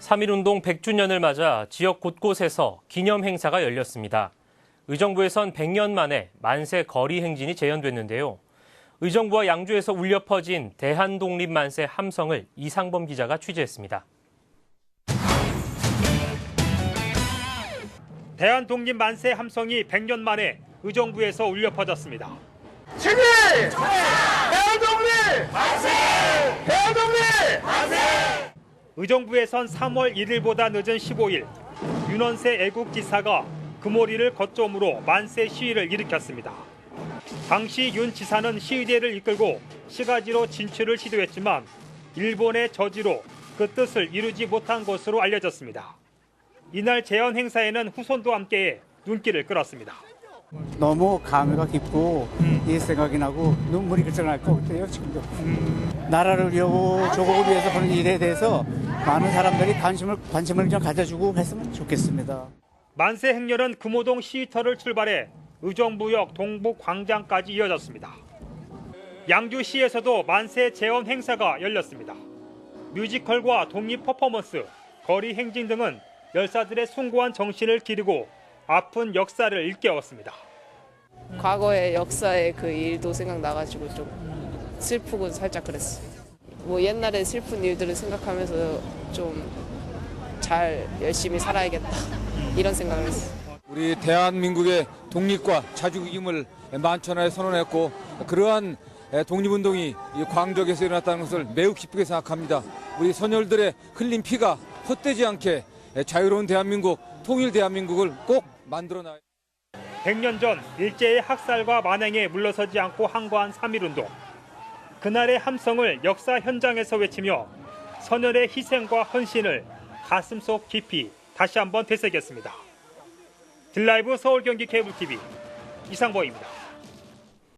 3.1운동 100주년을 맞아 지역 곳곳에서 기념 행사가 열렸습니다. 의정부에선 100년 만에 만세 거리 행진이 재현됐는데요. 의정부와 양주에서 울려 퍼진 대한독립 만세 함성을 이상범 기자가 취재했습니다. 대한독립 만세 함성이 100년 만에 의정부에서 울려 퍼졌습니다. 승리! 대한독립! 만세! 대한독립! 의정부에선 3월 1일보다 늦은 15일 윤원세 애국지사가 금오리를 거점으로 만세 시위를 일으켰습니다. 당시 윤 지사는 시위대를 이끌고 시가지로 진출을 시도했지만 일본의 저지로 그 뜻을 이루지 못한 것으로 알려졌습니다. 이날 재현 행사에는 후손도 함께 눈길을 끌었습니다. 너무 감회가 깊고 이 생각이 나고 눈물이 글쩍 날것 같아요 지금도 나라를 위하고 조국을 위해서 하는 일에 대해서 많은 사람들이 관심을 관심을 좀 가져주고 했으면 좋겠습니다. 만세 행렬은 금호동 시위터를 출발해 의정부역 동북 광장까지 이어졌습니다. 양주시에서도 만세 재원 행사가 열렸습니다. 뮤지컬과 독립 퍼포먼스, 거리 행진 등은 열사들의 숭고한 정신을 기리고 아픈 역사를 일깨웠습니다. 과거의 역사의 그 일도 생각나가지고 좀 슬프고 살짝 그랬어. 뭐 옛날에 슬픈 일들을 생각하면서 좀 잘 열심히 살아야겠다 이런 생각을 했어. 우리 대한민국의 독립과 자주임을 만천하에 선언했고 그러한 독립운동이 이 광적에서 일어났다는 것을 매우 기쁘게 생각합니다. 우리 선열들의 흘린 피가 헛되지 않게 자유로운 대한민국, 통일 대한민국을 꼭 만들어 놔야 100년 전 일제의 학살과 만행에 물러서지 않고 항거한 3.1운동. 그날의 함성을 역사 현장에서 외치며 선열의 희생과 헌신을 가슴속 깊이 다시 한번 되새겼습니다. 딜라이브 서울 경기 케이블 TV 이상보입니다.